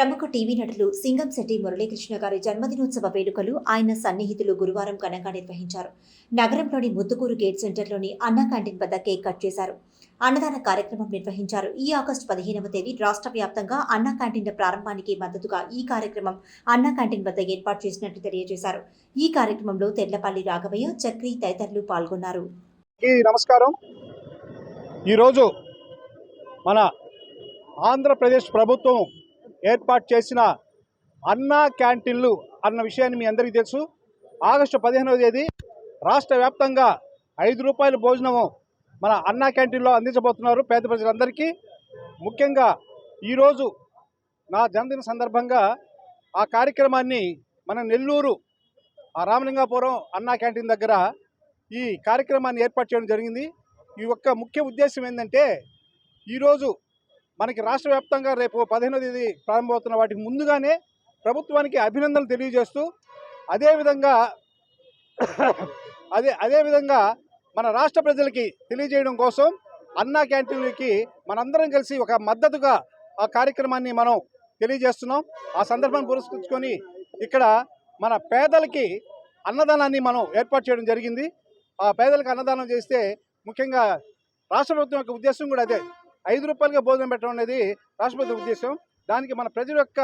ప్రముఖ టీవీ నటులు సింగంశెట్టి మురళీకృష్ణ గారి జన్మదినోత్సవ వేడుకలు ఆయన సన్నిహితులు గురువారం ఘనంగా నిర్వహించారు. నగరంలోని ముత్తుకూరు గేట్ సెంటర్లోని అన్నా క్యాంటీన్ వద్ద కేక్ కట్ చేశారు. అన్నదాన కార్యక్రమం నిర్వహించారు. ఈ ఆగస్టు పదిహేనవ తేదీ రాష్ట్ర వ్యాప్తంగా అన్నా క్యాంటీన్ల ప్రారంభానికి మద్దతుగా ఈ కార్యక్రమం అన్నా క్యాంటీన్ వద్ద ఏర్పాటు చేసినట్టు తెలియజేశారు. ఈ కార్యక్రమంలో తెల్లపల్లి రాఘవయ్య చక్రి తదితరులు పాల్గొన్నారు. నమస్కారం. ఈరోజు మన ఆంధ్రప్రదేశ్ ప్రభుత్వం ఏర్పాటు చేసిన అన్నా క్యాంటీన్లు అన్న విషయాన్ని మీ అందరికీ తెలుసు. ఆగస్టు పదిహేనవ తేదీ రాష్ట్ర వ్యాప్తంగా ఐదు రూపాయల భోజనము మన అన్నా క్యాంటీన్లో అందించబోతున్నారు పేద ప్రజలందరికీ. ముఖ్యంగా ఈరోజు నా జన్మదిన సందర్భంగా ఆ కార్యక్రమాన్ని మన నెల్లూరు ఆ రామలింగాపురం అన్నా క్యాంటీన్ దగ్గర ఈ కార్యక్రమాన్ని ఏర్పాటు చేయడం జరిగింది. ఈ యొక్క ముఖ్య ఉద్దేశం ఏంటంటే ఈరోజు మనకి రాష్ట్ర వ్యాప్తంగా రేపు పదిహేనో తేదీ ప్రారంభమవుతున్న వాటికి ముందుగానే ప్రభుత్వానికి అభినందనలు తెలియజేస్తూ అదేవిధంగా అదే అదేవిధంగా మన రాష్ట్ర ప్రజలకి తెలియజేయడం కోసం అన్నా క్యాంటీన్లకి మనందరం కలిసి ఒక మద్దతుగా ఆ కార్యక్రమాన్ని మనం తెలియజేస్తున్నాం. ఆ సందర్భాన్ని పురస్కరించుకొని ఇక్కడ మన పేదలకి అన్నదానాన్ని మనం ఏర్పాటు చేయడం జరిగింది. ఆ పేదలకు అన్నదానం చేస్తే ముఖ్యంగా రాష్ట్ర ప్రభుత్వం యొక్క ఉద్దేశం కూడా అదే. ఐదు రూపాయలుగా భోజనం పెట్టడం అనేది రాష్ట్రపతి ఉద్దేశం. దానికి మన ప్రజల యొక్క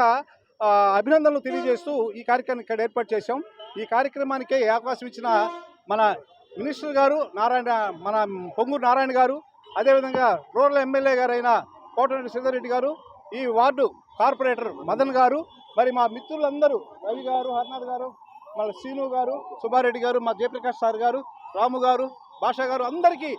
అభినందనలు తెలియజేస్తూ ఈ కార్యక్రమం ఇక్కడ ఏర్పాటు చేశాం. ఈ కార్యక్రమానికి అవకాశం ఇచ్చిన మన మినిస్టర్ గారు నారాయణ మన పొంగూరు నారాయణ గారు అదేవిధంగా రూరల్ ఎమ్మెల్యే గారైన కోటరెడ్డి శ్రీధర్రెడ్డి గారు ఈ వార్డు కార్పొరేటర్ మదన్ గారు మరి మా మిత్రులందరూ రవి గారు హర్నాథ్ గారు మన శ్రీను గారు సుబ్బారెడ్డి గారు మా జయప్రకాష్ సార్ గారు రాము గారు భాషా గారు అందరికీ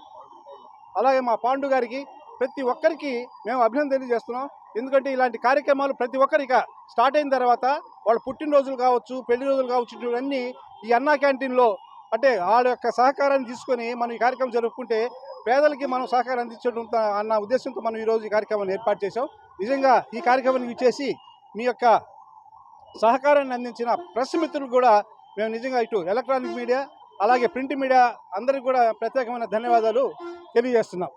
అలాగే మా పాండు గారికి ప్రతి ఒక్కరికి మేము అభినందన తెలియజేస్తున్నాం. ఎందుకంటే ఇలాంటి కార్యక్రమాలు ప్రతి ఒక్కరిక స్టార్ట్ అయిన తర్వాత వాళ్ళ పుట్టినరోజులు కావచ్చు పెళ్ళి రోజులు కావచ్చు ఇవన్నీ ఈ అన్నా క్యాంటీన్లో అంటే వాళ్ళ యొక్క సహకారాన్ని తీసుకొని మనం ఈ కార్యక్రమం జరుపుకుంటే పేదలకి మనం సహకారం అందించడం అన్న ఉద్దేశంతో మనం ఈరోజు ఈ కార్యక్రమాన్ని ఏర్పాటు చేసాం నిజంగా ఈ కార్యక్రమాన్ని ఇచ్చేసి మీ యొక్క సహకారాన్ని అందించిన ప్రెస్ మిత్రులు కూడా మేము నిజంగా ఇటు ఎలక్ట్రానిక్ మీడియా అలాగే ప్రింట్ మీడియా అందరికీ కూడా ప్రత్యేకమైన ధన్యవాదాలు తెలియజేస్తున్నాం.